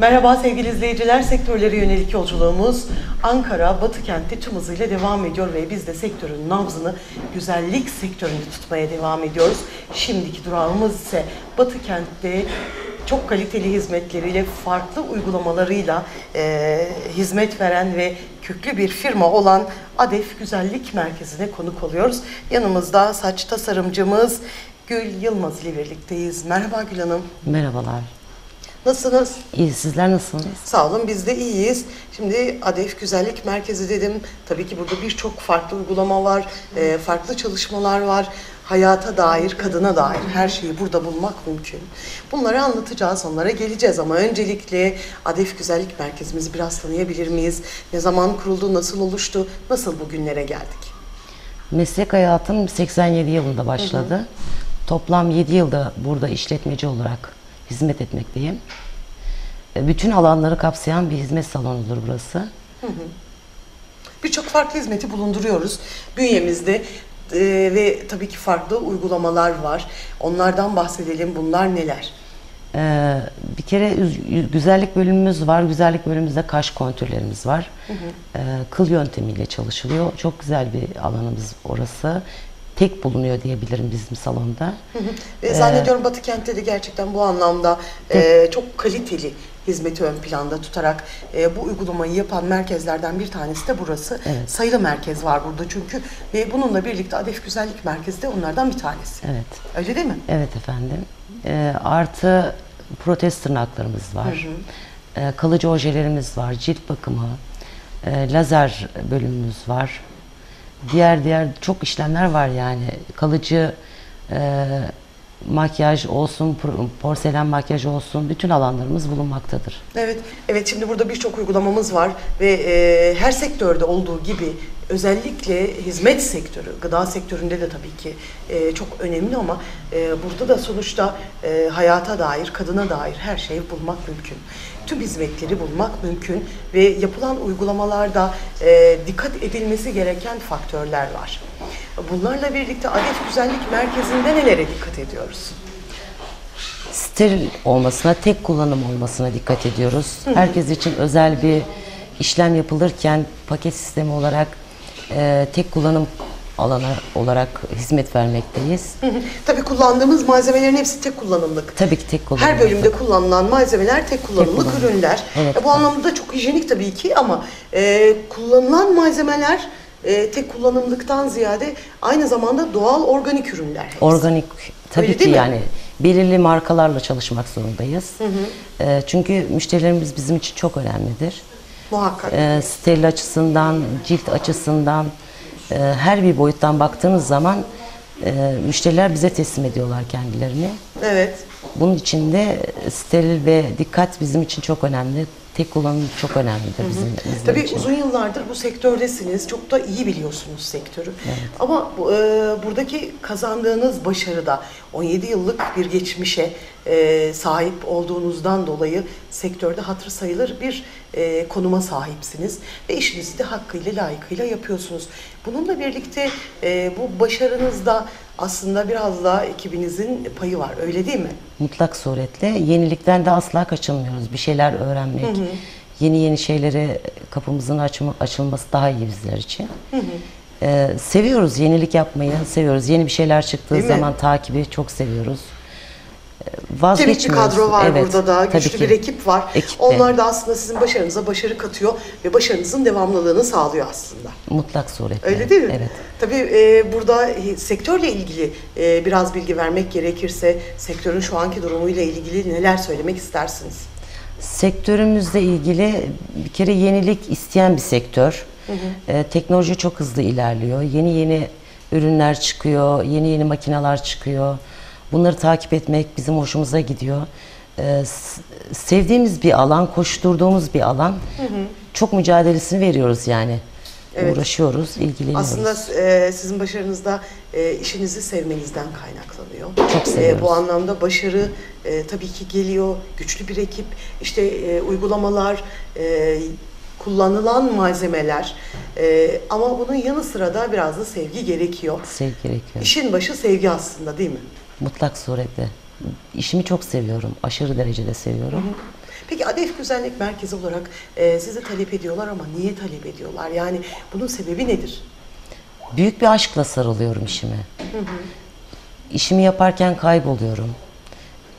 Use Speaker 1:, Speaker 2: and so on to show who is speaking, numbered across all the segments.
Speaker 1: Merhaba sevgili izleyiciler, sektörlere yönelik yolculuğumuz Ankara, Batı kentte tüm hızıyla devam ediyor ve biz de sektörün nabzını güzellik sektöründe tutmaya devam ediyoruz. Şimdiki durağımız ise Batı kentte çok kaliteli hizmetleriyle, farklı uygulamalarıyla e, hizmet veren ve köklü bir firma olan Adef Güzellik Merkezi'ne konuk oluyoruz. Yanımızda saç tasarımcımız Gül Yılmaz ile birlikteyiz. Merhaba Gül Hanım.
Speaker 2: Merhabalar.
Speaker 1: Nasılsınız?
Speaker 2: İyi sizler nasılsınız?
Speaker 1: Sağ olun biz de iyiyiz. Şimdi Adef Güzellik Merkezi dedim. Tabii ki burada birçok farklı uygulama var, e, farklı çalışmalar var. Hayata dair, kadına dair her şeyi burada bulmak mümkün. Bunları anlatacağız, onlara geleceğiz ama öncelikle Adef Güzellik Merkezimizi biraz tanıyabilir miyiz? Ne zaman kuruldu, nasıl oluştu, nasıl bugünlere geldik?
Speaker 2: Meslek hayatım 87 yılında başladı. Toplam 7 yılda burada işletmeci olarak hizmet etmekteyim. E, Bütün alanları kapsayan bir hizmet salonudur burası.
Speaker 1: Birçok farklı hizmeti bulunduruyoruz bünyemizde e, ve tabii ki farklı uygulamalar var. Onlardan bahsedelim. Bunlar neler?
Speaker 2: Ee, bir kere üz- güzellik bölümümüz var. Güzellik bölümümüzde kaş kontürlerimiz var. Ee, kıl yöntemiyle çalışılıyor. Çok güzel bir alanımız orası. Tek bulunuyor diyebilirim bizim salonda.
Speaker 1: Ve zannediyorum Batı kentte de gerçekten bu anlamda e, çok kaliteli hizmeti ön planda tutarak e, bu uygulamayı yapan merkezlerden bir tanesi de burası.
Speaker 2: Evet.
Speaker 1: Sayılı merkez var burada çünkü ve bununla birlikte Adef Güzellik Merkezi de onlardan bir tanesi.
Speaker 2: Evet.
Speaker 1: Öyle değil mi?
Speaker 2: Evet efendim. Ee, artı protez tırnaklarımız var. Ee, kalıcı ojelerimiz var. Cilt bakımı. e, lazer bölümümüz var. Diğer diğer çok işlemler var yani. Kalıcı e, makyaj olsun, por- porselen makyaj olsun bütün alanlarımız bulunmaktadır.
Speaker 1: Evet, evet şimdi burada birçok uygulamamız var ve e, her sektörde olduğu gibi özellikle hizmet sektörü, gıda sektöründe de tabii ki e, çok önemli ama e, burada da sonuçta e, hayata dair, kadına dair her şeyi bulmak mümkün. Tüm hizmetleri bulmak mümkün ve yapılan uygulamalarda e, dikkat edilmesi gereken faktörler var. Bunlarla birlikte Adef Güzellik Merkezi'nde nelere dikkat ediyoruz?
Speaker 2: steril olmasına, tek kullanım olmasına dikkat ediyoruz. Herkes için özel bir işlem yapılırken paket sistemi olarak e, tek kullanım alanı olarak hizmet vermekteyiz.
Speaker 1: Hı hı. Tabii kullandığımız malzemelerin hepsi tek kullanımlık.
Speaker 2: Tabii ki tek kullanım.
Speaker 1: Her bölümde kullanılan malzemeler tek kullanımlık
Speaker 2: kullanım.
Speaker 1: ürünler.
Speaker 2: Evet.
Speaker 1: E, bu anlamda da çok hijyenik tabii ki ama e, kullanılan malzemeler e, tek kullanımlıktan ziyade aynı zamanda doğal organik ürünler. hepsi.
Speaker 2: Organik tabii
Speaker 1: Öyle
Speaker 2: ki
Speaker 1: mi?
Speaker 2: yani belirli markalarla çalışmak zorundayız. E, çünkü müşterilerimiz bizim için çok önemlidir.
Speaker 1: Muhakkak.
Speaker 2: E, steril açısından, cilt açısından her bir boyuttan baktığınız zaman e, müşteriler bize teslim ediyorlar kendilerini.
Speaker 1: Evet.
Speaker 2: Bunun için de steril ve dikkat bizim için çok önemli. Tek kullanım çok önemlidir bizim bizler
Speaker 1: Tabii
Speaker 2: için.
Speaker 1: uzun yıllardır bu sektördesiniz. Çok da iyi biliyorsunuz sektörü. Ama bu, e, buradaki kazandığınız başarıda 17 yıllık bir geçmişe e, sahip olduğunuzdan dolayı sektörde hatır sayılır bir e, konuma sahipsiniz ve işinizi de hakkıyla layıkıyla yapıyorsunuz. Bununla birlikte e, bu başarınızda aslında biraz daha ekibinizin payı var. Öyle değil mi?
Speaker 2: Mutlak suretle yenilikten de asla kaçınmıyoruz. Bir şeyler öğrenmek, yeni yeni şeylere kapımızın açma, açılması daha iyi bizler için. Ee, seviyoruz yenilik yapmayı, seviyoruz. Yeni bir şeyler çıktığı
Speaker 1: Değil mi?
Speaker 2: zaman takibi çok seviyoruz. Ee,
Speaker 1: Temiz bir
Speaker 2: Vazgeçmiyoruz.
Speaker 1: kadro var
Speaker 2: Evet,
Speaker 1: burada da,
Speaker 2: tabii
Speaker 1: güçlü
Speaker 2: ki.
Speaker 1: bir ekip var.
Speaker 2: Ekipte.
Speaker 1: Onlar da aslında sizin başarınıza başarı katıyor ve başarınızın devamlılığını sağlıyor aslında.
Speaker 2: Mutlak suretle.
Speaker 1: Öyle değil mi?
Speaker 2: Evet.
Speaker 1: Tabii e, burada e, sektörle ilgili e, biraz bilgi vermek gerekirse sektörün şu anki durumuyla ilgili neler söylemek istersiniz?
Speaker 2: Sektörümüzle ilgili bir kere yenilik isteyen bir sektör. Ee, teknoloji çok hızlı ilerliyor. Yeni yeni ürünler çıkıyor, yeni yeni makineler çıkıyor. Bunları takip etmek bizim hoşumuza gidiyor. Ee, sevdiğimiz bir alan, koşturduğumuz bir alan. Çok mücadelesini veriyoruz yani.
Speaker 1: Evet.
Speaker 2: Uğraşıyoruz, ilgileniyoruz.
Speaker 1: Aslında e, sizin başarınızda e, işinizi sevmenizden kaynaklanıyor.
Speaker 2: Çok seviyoruz.
Speaker 1: E, bu anlamda başarı e, tabii ki geliyor. Güçlü bir ekip, işte e, uygulamalar, e, kullanılan malzemeler e, ama bunun yanı sıra da biraz da sevgi gerekiyor.
Speaker 2: Sevgi gerekiyor.
Speaker 1: İşin başı sevgi aslında değil mi?
Speaker 2: Mutlak suretle. İşimi çok seviyorum. Aşırı derecede seviyorum.
Speaker 1: Peki Adef Güzellik Merkezi olarak e, sizi talep ediyorlar ama niye talep ediyorlar? Yani bunun sebebi nedir?
Speaker 2: Büyük bir aşkla sarılıyorum işime. İşimi yaparken kayboluyorum.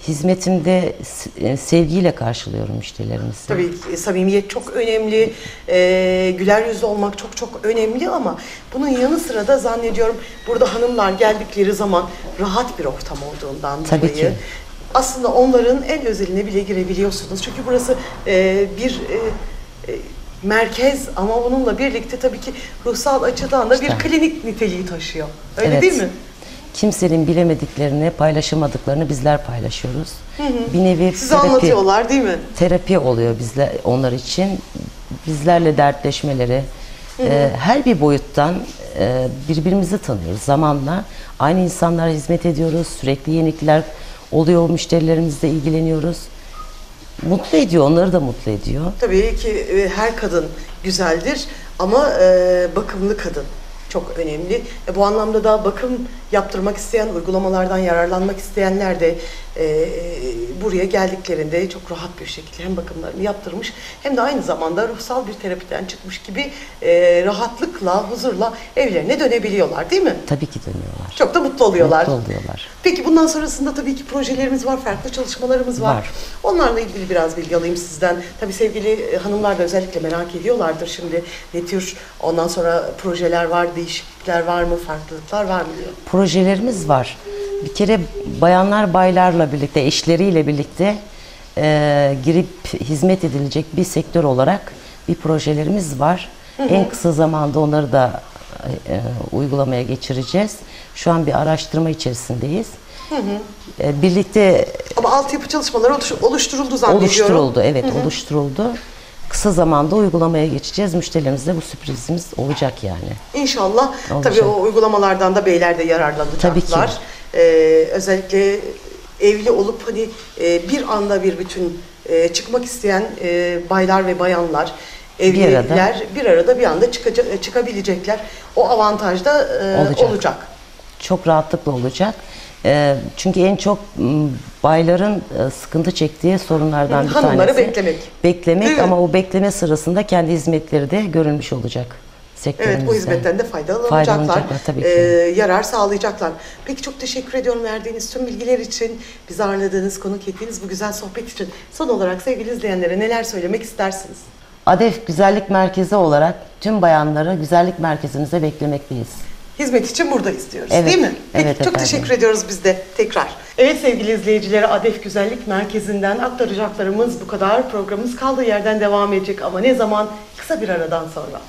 Speaker 2: Hizmetimde e, sevgiyle karşılıyorum müşterilerimizi.
Speaker 1: Tabii ki samimiyet çok önemli, e, güler yüzlü olmak çok çok önemli ama bunun yanı sıra da zannediyorum burada hanımlar geldikleri zaman rahat bir ortam olduğundan
Speaker 2: Tabii
Speaker 1: dolayı
Speaker 2: ki.
Speaker 1: aslında onların en özeline bile girebiliyorsunuz. Çünkü burası e, bir e, e, merkez ama bununla birlikte tabii ki ruhsal açıdan da
Speaker 2: İşte.
Speaker 1: bir klinik niteliği taşıyor. Öyle
Speaker 2: Evet.
Speaker 1: değil mi?
Speaker 2: Kimsenin bilemediklerini, paylaşamadıklarını bizler paylaşıyoruz. Bir nevi
Speaker 1: Size
Speaker 2: terapi,
Speaker 1: anlatıyorlar değil mi?
Speaker 2: terapi oluyor bizler onlar için. Bizlerle dertleşmeleri, e, her bir boyuttan e, birbirimizi tanıyoruz zamanla. Aynı insanlara hizmet ediyoruz, sürekli yenilikler oluyor, müşterilerimizle ilgileniyoruz. Mutlu ediyor, onları da mutlu ediyor.
Speaker 1: Tabii ki e, her kadın güzeldir ama e, bakımlı kadın çok önemli. E, bu anlamda da bakım yaptırmak isteyen, uygulamalardan yararlanmak isteyenler de e, buraya geldiklerinde çok rahat bir şekilde hem bakımlarını yaptırmış hem de aynı zamanda ruhsal bir terapiden çıkmış gibi e, rahatlıkla, huzurla evlerine dönebiliyorlar değil mi?
Speaker 2: Tabii ki dönüyorlar.
Speaker 1: Çok da mutlu oluyorlar.
Speaker 2: Mutlu oluyorlar.
Speaker 1: Peki bundan sonrasında tabii ki projelerimiz var, farklı çalışmalarımız var.
Speaker 2: Var.
Speaker 1: Onlarla ilgili biraz bilgi alayım sizden. Tabii sevgili e, hanımlar da özellikle merak ediyorlardır şimdi ne tür ondan sonra projeler var, değişiklikler var mı, farklılıklar var mı diyor.
Speaker 2: projelerimiz var. Bir kere bayanlar baylarla birlikte, eşleriyle birlikte e, girip hizmet edilecek bir sektör olarak bir projelerimiz var. En kısa zamanda onları da e, uygulamaya geçireceğiz. Şu an bir araştırma içerisindeyiz. E, birlikte
Speaker 1: Ama altyapı çalışmaları oluş- oluşturuldu zannediyorum.
Speaker 2: oluşturuldu, evet oluşturuldu. Kısa zamanda uygulamaya geçeceğiz. Müşterilerimize bu sürprizimiz olacak yani.
Speaker 1: İnşallah
Speaker 2: Olacak.
Speaker 1: tabii o uygulamalardan da beyler de yararlanacaklar.
Speaker 2: Tabii ki.
Speaker 1: Ee, özellikle evli olup hani e, bir anda bir bütün e, çıkmak isteyen e, baylar ve bayanlar evliler bir arada bir, anda çıkaca- çıkabilecekler. O avantaj da e,
Speaker 2: Olacak.
Speaker 1: olacak.
Speaker 2: çok rahatlıkla olacak. Ee, çünkü en çok bayların e, sıkıntı çektiği sorunlardan bir
Speaker 1: Hanımları
Speaker 2: tanesi.
Speaker 1: beklemek. Değil
Speaker 2: Beklemek
Speaker 1: mi?
Speaker 2: ama o bekleme sırasında kendi hizmetleri de görülmüş olacak sektörümüzde.
Speaker 1: Evet bu hizmetten de faydalanacaklar.
Speaker 2: Faydalanacaklar tabii ki.
Speaker 1: Ee, yarar sağlayacaklar. Peki çok teşekkür ediyorum verdiğiniz tüm bilgiler için, bizi ağırladığınız, konuk ettiğiniz bu güzel sohbet için. Son olarak sevgili izleyenlere neler söylemek istersiniz?
Speaker 2: ADEF Güzellik Merkezi olarak tüm bayanları güzellik merkezimize beklemekteyiz.
Speaker 1: Hizmet için buradayız diyoruz
Speaker 2: Evet,
Speaker 1: değil mi? Peki
Speaker 2: evet
Speaker 1: çok
Speaker 2: efendim.
Speaker 1: teşekkür ediyoruz biz de tekrar. Evet sevgili izleyicilere ADEF Güzellik Merkezi'nden aktaracaklarımız bu kadar. Programımız kaldığı yerden devam edecek ama ne zaman? Kısa bir aradan sonra.